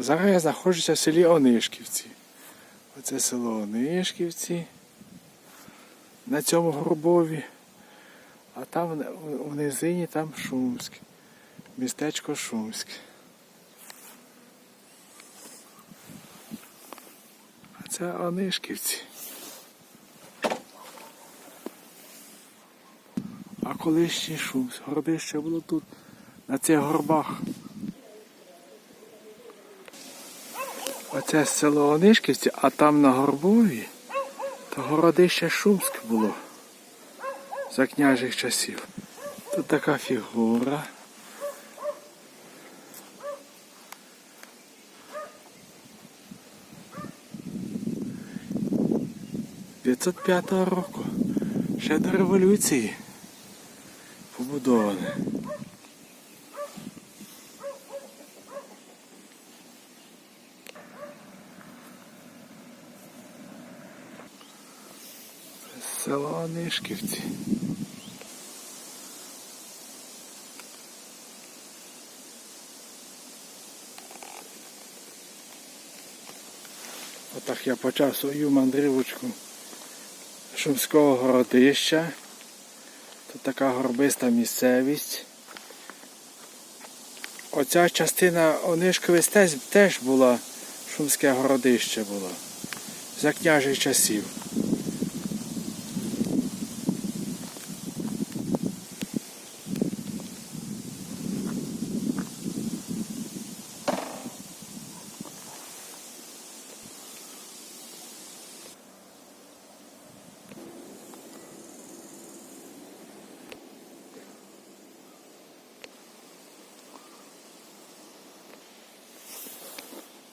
Зараз я знаходжуся в селі Онишківці. Оце село Онишківці. На цьому Горбові. А там в низині там Шумськ. Містечко Шумськ. А це Онишківці. А колишній Шумськ. Городище було тут, на цих горбах. Оце село Онишківці, а там на Горбові то городище Шумськ було за княжих часів. Тут така фігура. «505 року. Ще до революції побудоване. Село Нишківці. Отак я почав свою мандрівочку Шумського городища. Тут така горбиста місцевість. Оця частина Онишковець теж, теж була Шумське городище було. За княжих часів.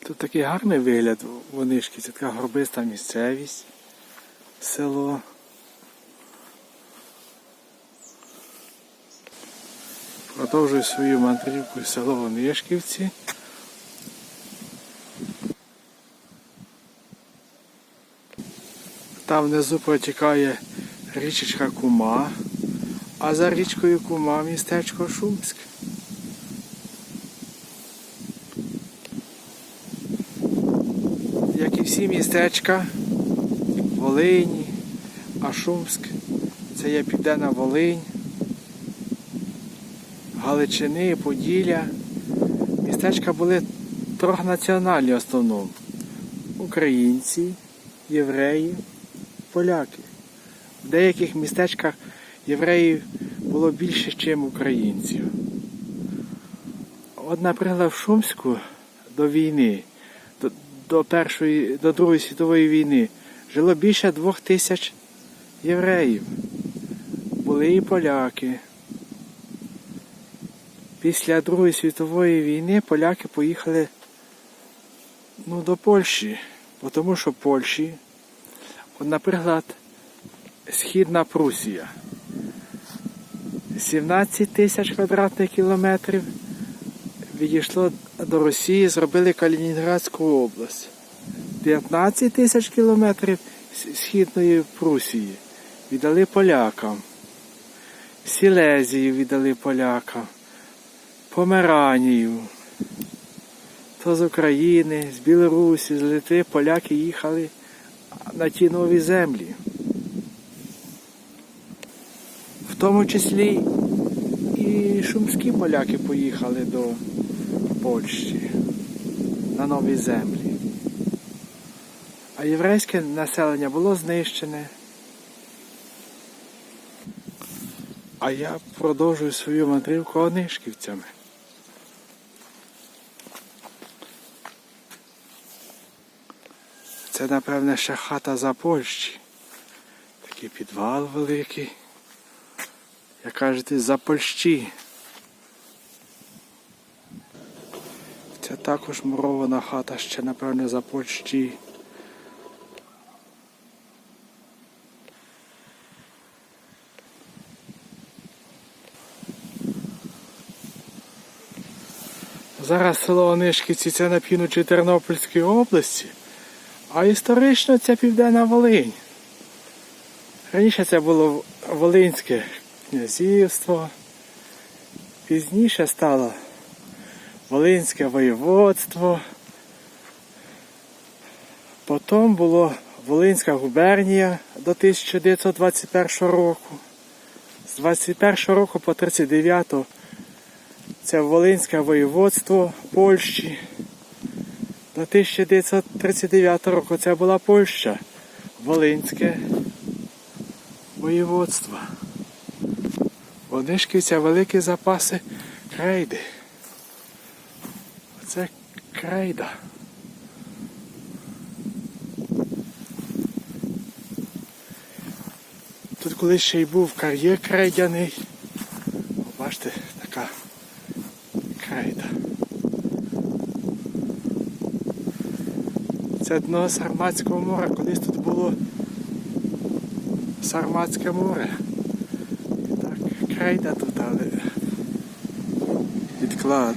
Тут такий гарний вигляд Вонишки, це така горбиста місцевість, село. Продовжую свою мандрівку в село Вонишківці. Там внизу протікає річечка Кума, а за річкою Кума містечко Шумськ. як і всі містечка Волині, а Шумськ це є Південна Волинь, Галичини, Поділля. Містечка були трохи національні в основному. Українці, євреї, поляки. В деяких містечках євреїв було більше, ніж українців. От, наприклад, в Шумську до війни до, Першої, до Другої світової війни жило більше двох тисяч євреїв. Були і поляки. Після Другої світової війни поляки поїхали ну, до Польщі, тому що Польщі, от, наприклад, Східна Прусія. 17 тисяч квадратних кілометрів відійшло до Росії, зробили Калінінградську область. 15 тисяч кілометрів східної Прусії віддали полякам. Сілезію віддали полякам. Померанію. То з України, з Білорусі, з Литви поляки їхали на ті нові землі. В тому числі і шумські поляки поїхали до Польщі на нові землі. А єврейське населення було знищене. А я продовжую свою мандрівку онишківцями. Це, напевне, ще хата за Польщі. Такий підвал великий. Як кажете, за Польщі. Це також мурована хата ще, напевне, за Польщі. Зараз село Онишківці це на півночі Тернопільської області, а історично це Південна Волинь. Раніше це було Волинське князівство, пізніше стало Волинське воєводство, Потім була Волинська губернія до 1921 року. З 21 року по 39 це Волинське воєводство Польщі. До 1939 року це була Польща. Волинське воєводство. В Онишківця великі запаси крейди. Крейда. Тут колись ще й був кар'єр крейдяний. Бачите, така крейда. Це дно Сарматського моря. Колись тут було Сарматське море. І так, крейда тут, але відклад.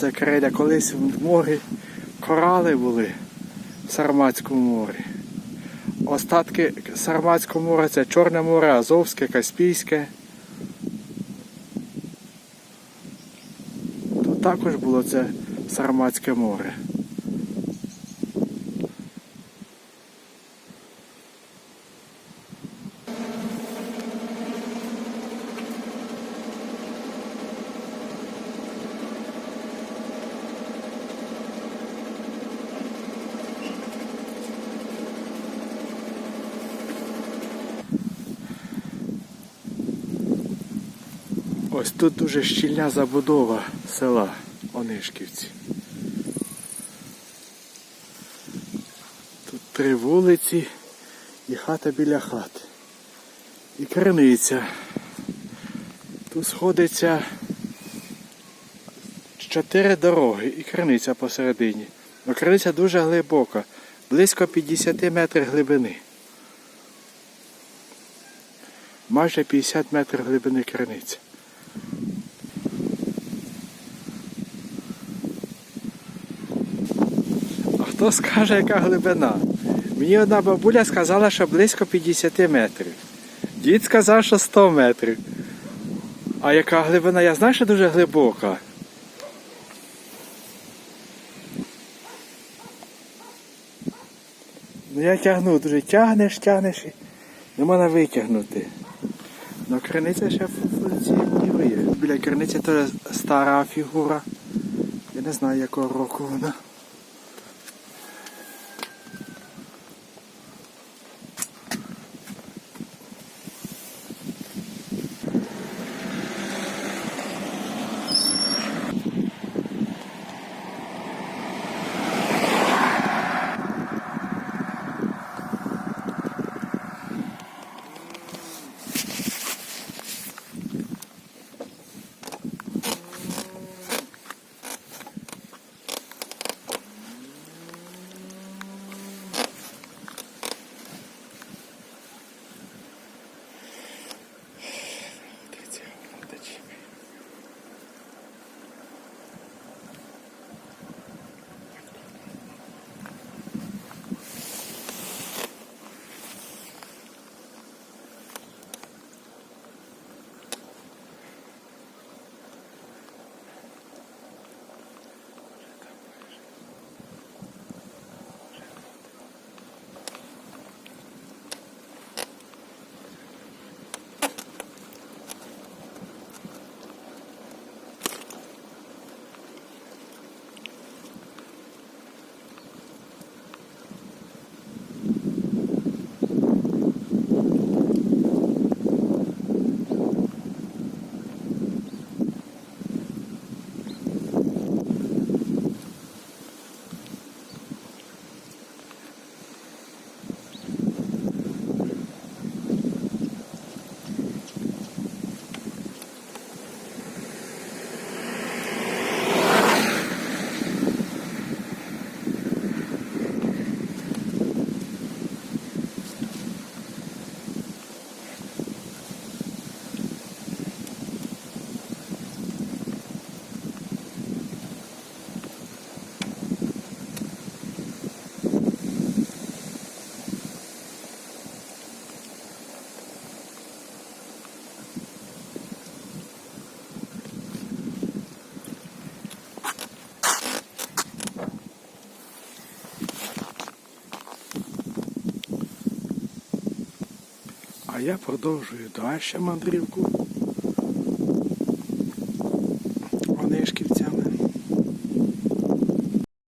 Оце крейда колись в морі корали були в Сарматському морі. Остатки Сарматського моря це Чорне море, Азовське, Каспійське. Тут також було це Сарматське море. Ось тут дуже щільна забудова села Онишківці. Тут три вулиці і хата біля хати. І криниця. Тут сходиться чотири дороги і криниця посередині. Но криниця дуже глибока, близько 50 метрів глибини. Майже 50 метрів глибини криниці. Хто скаже, яка глибина? Мені одна бабуля сказала, що близько 50 метрів. Дід сказав, що 100 метрів. А яка глибина? Я знаю, що дуже глибока. Ну я тягну, дуже тягнеш, тягнеш не можна витягнути. Ну криниця ще функціонує. Біля криниці теж стара фігура. Я не знаю якого року вона. А я продовжую. Далі мандрівку